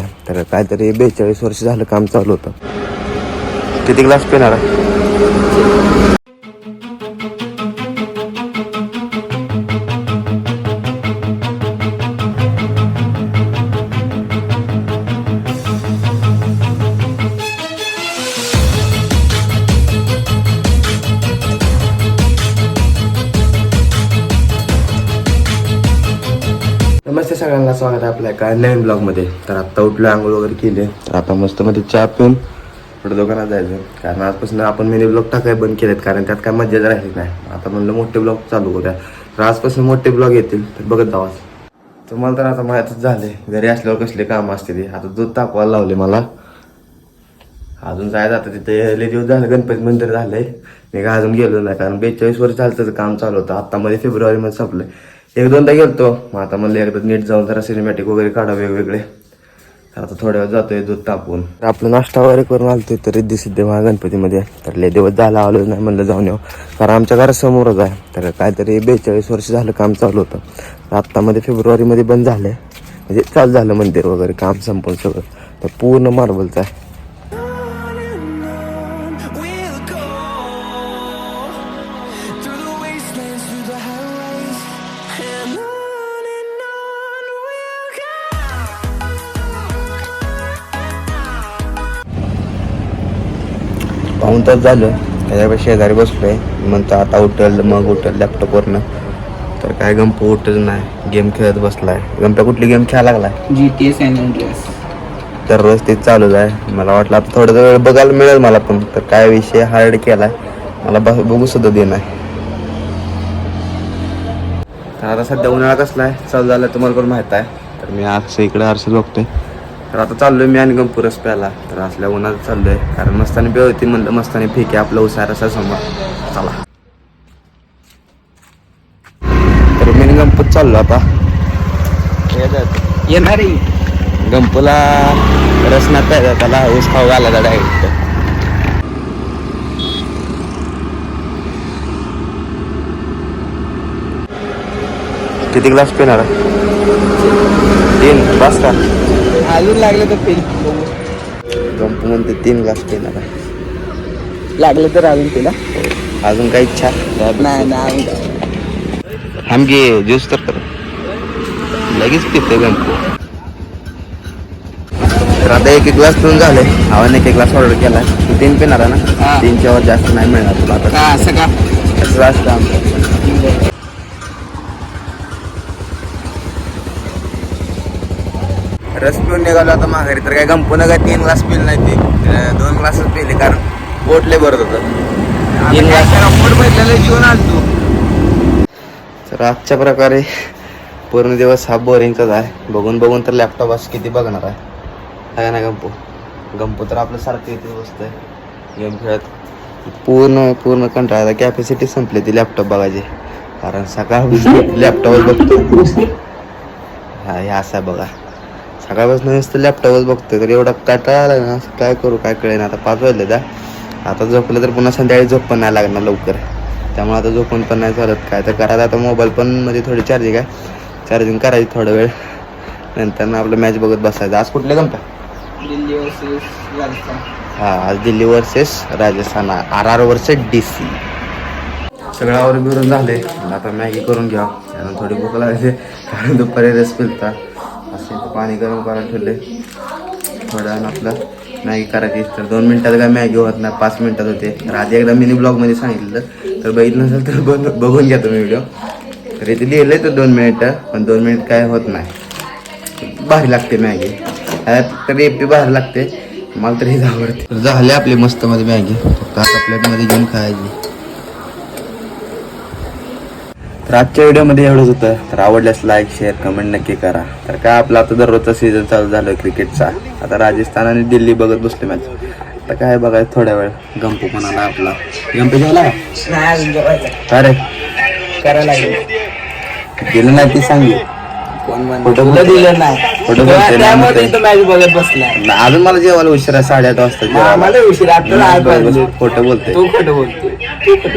तर काहीतरी बेचाळीस वर्ष झालं काम चालू होतं. किती ग्लास पिणार नमस्ते सगळ्यांना स्वागत आहे आपल्या एका नवीन ब्लॉगमध्ये तर आता उठलो आंघोळ वगैरे केले. तर आता मस्त मध्ये चहा पिऊन थोडं दुकानात जायचं. कारण आजपासून आपण मिनी ब्लॉग टाकाय बंद केलेत कारण त्यात काय मजा राहिली नाही. आता म्हणलं मोठे ब्लॉग चालू करूया. तर आजपासून मोठे ब्लॉग येतील तर बघत जावा. तुम्हाला तर आता माहितच झाले घरी असल्यावर कसले कामं असते ते आता दूध तापवायला लावले मला. अजून जायचं आता तिथे लय दिवस झालं गणपती मंदिर झालंय. मी काय अजून गेलो नाही कारण बेचाळीस वर्ष झालं त्याचं काम चालू होतं. आता मध्ये फेब्रुवारी मध्ये संपलंय. एक दोनदा गेलतो. मग आता म्हणलं एकदा नीट जाऊन जरा सिनेमॅटिक वगैरे काढा वेगवेगळे. आता थोड्या वेळ जातोय दूध तापवून. आपलं नाश्ता वगैरे करून आलतोय तर रिद्धी सिद्धी महा गणपतीमध्ये. तर लय दिवस झाला आलो नाही म्हणलं जाऊन येऊ. कारण आमच्या घरासमोरच आहे. तर काहीतरी बेचाळीस वर्ष झालं काम चालू होतं. तर आत्तामध्ये फेब्रुवारीमध्ये बंद झालंय. म्हणजे चालू झालं मंदिर वगैरे काम संपून सगळं. तर पूर्ण मार्बलचं आहे. पाहून तास झालं. त्याच्यापेक्षा शेजारी बसलोय. म्हणतो आता उठल मग उठल लॅपटॉपवरनं तर काय गंप उठच नाही. गेम खेळत बसलाय. गंप्या कुठली गेम खेळायला लागलाय? G T S and S दररोज ते चालूच आहे. मला वाटलं आता थोडं वेळ बघायला मिळेल मला पण. तर काय विषय हार्ड केलाय. मला बघ बघू सुद्धा दे नाही तर आता सध्या उन्हाळा कसला आहे चालू झालं तुम्हाला पण माहीत आहे. तर मी असं इकडे आरसे बघतोय. तर आता चाललोय मी आणि गंपूरस रस प्यायला. तर असल्या उन्हात चाललोय. कारण मस्तानी पे होती म्हणलं मस्तानी फेके आपलं उसार असा समोर. चला. तर मी आणि चाललो आता. येणार. गंपूला रस ना प्यायचा त्याला ऊस खाऊ घालायचा डायरेक्ट किती ग्लास पिणार तीन. बस का? अजून लागलं तर पेल गंपू म्हणते तीन ग्लास पिणार आहे. लागलं तर अजून तिला अजून काही इच्छा? नाही नाही. आमगे ज्यूस तर कर. लगेच पिते गंपू तर आता एक एक ग्लास पिऊन झाले. आव्हान एक एक ग्लास ऑर्डर केला तू तीन पिणार आहे ना? हा. तीनच्या वर जास्त नाही मिळणार तुला आता. असं का? असं असतं आमचं. रस पिऊन निघालो आता माघारी. तर काय गंपून काय तीन ग्लास पिले नाही ते. दोन ग्लासच पिले कारण पोटले भरत होतं. तीन ग्लास. जीवन आणतो. तर आजच्या प्रकारे पूर्ण दिवस हा बोरिंगचाच आहे. बघून बघून तर लॅपटॉप असं किती बघणार आहे. काय ना गंपू? गंपू तर आपलं सारखं इथे बसतंय. गेम खेळत. पूर्ण पूर्ण कंटाळा कॅपॅसिटी संपली ती लॅपटॉप बघायची. कारण सकाळपासून लॅपटॉपच बघतो हा हे असं आहे बघा. सकाळपासून नुसतं लॅपटॉपच बघतोय. तर एवढा कंटाळा आला ना असं काय करू काय कळेना. आता पाच वाजले त्या आता झोपलं तर पुन्हा संध्याकाळी झोप पण नाही लागणार लवकर. त्यामुळे आता झोपून पण नाही चालत काय. तर करायचं आता मोबाईल पण मध्ये थोडी चार्जिंग आहे. चार्जिंग करायची थोडा वेळ. नंतर ना आपलं मॅच बघत बसायचं. आज कुठले गमता दिल्ली वर्सेस राजस्थान. हा आज Delhi versus Rajasthan. R R versus D C सगळं आवर बिरून झाले आता मॅगी करून घ्या थोडी भूक लागली कारण दुपारी रस पिलता. असे पाणी गरम करायला ठेवले थोडा वेळानं आपलं मॅगी करायची तर दोन मिनटात काय मॅगी होत नाही पाच मिनटात होते. तर आधी एकदा मिनी ब्लॉगमध्ये सांगितलं. तर बघितलं नसेल तर बघ- बघून घ्या तुम्ही व्हिडिओ तर इथे लिहिलंय तर दोन मिनिटं पण दोन मिनिट काय होत नाही. भारी लागते मॅगी. तर एपी भारी लागते. मला तरी आवडते. झाले आपली मस्त मध्ये मॅगी. फक्त आता प्लेटमध्ये घेऊन खायची. तर आजच्या व्हिडिओमध्ये एवढंच होतं. तर आवडल्यास लाईक शेअर कमेंट नक्की करा. तर काय आपला आता दररोजचा सीझन चालू झालं क्रिकेटचा आता राजस्थान आणि दिल्ली बघत बसले मॅच आता काय बघायचं थोड्या वेळ. गंपू पण आला आपला. गंपू झाला अरे. करायला दिलं नाही ती सांगली. दिलं नाही. मॅच बघत ना, अजून मला जेवायला उशिरा साडेआठ वाजता. आम्हाला उशीर तू खोटं बोलतोय